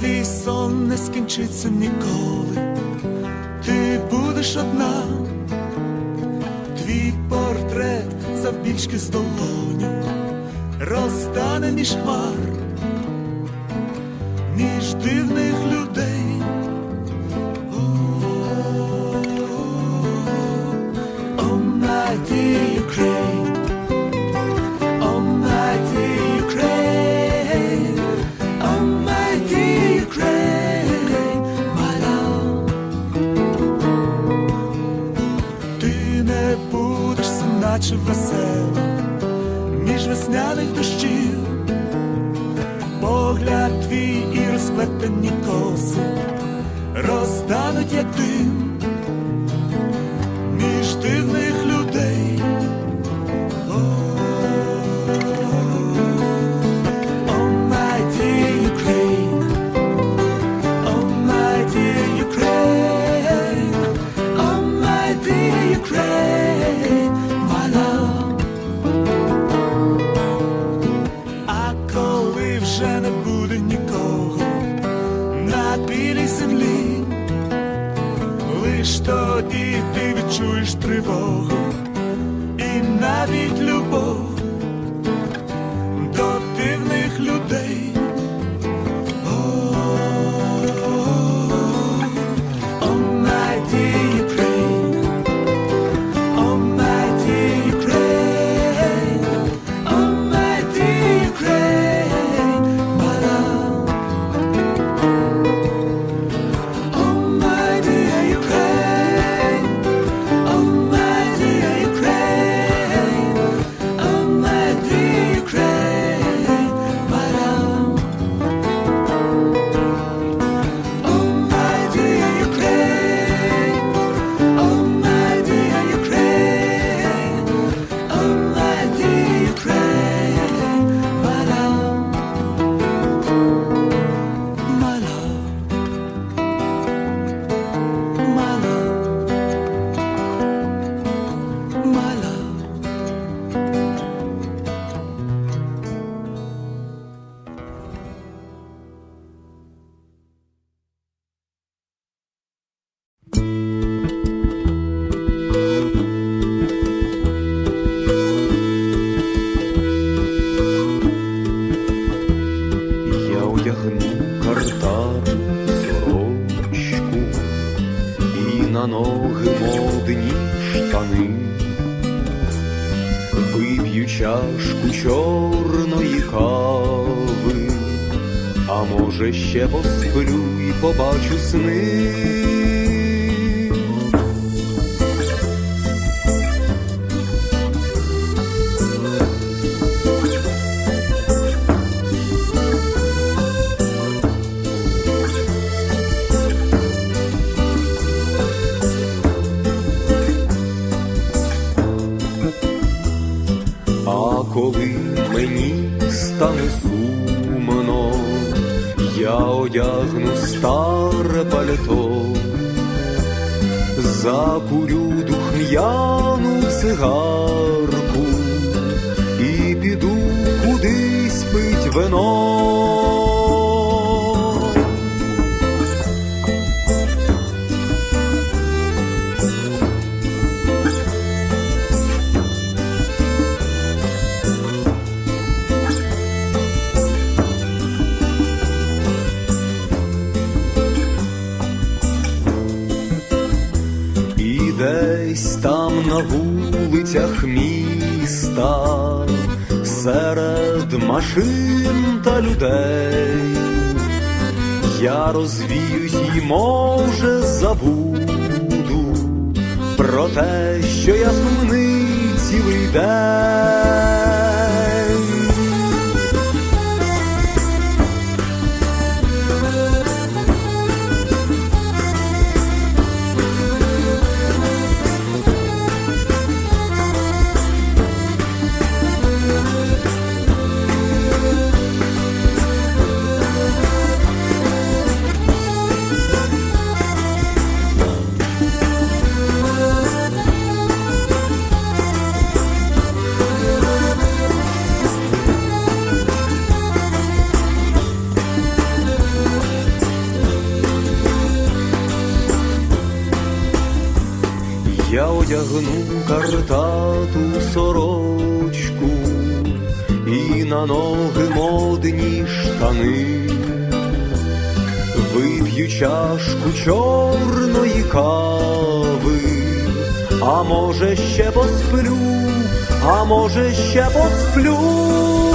твій сон не скінчиться ніколи, ти будеш одна, твій портрет завбільшки з долоню розтане між хмар, між дивних наче весела між весняних дощів, погляд твій і розплетені коси розтануть як дим вже не буде нікого. На білій землі, лиш тоді ти відчуєш тривогу. І навіть любов до дивних людей. Одягну картату сорочку. І на ноги модні штани, вип'ю чашку чорної кави, а може ще посплю і побачу сни. Коли мені стане сумно, я одягну старе пальто, закурю духм'яну цигарку і піду кудись пить вино. Десь там на вулицях міста, серед машин та людей, я розвіюсь і може забуду про те, що я сумний цілий день. Одягну картату сорочку і на ноги модні штани. Вип'ю чашку чорної кави, а може ще посплю, а може ще посплю.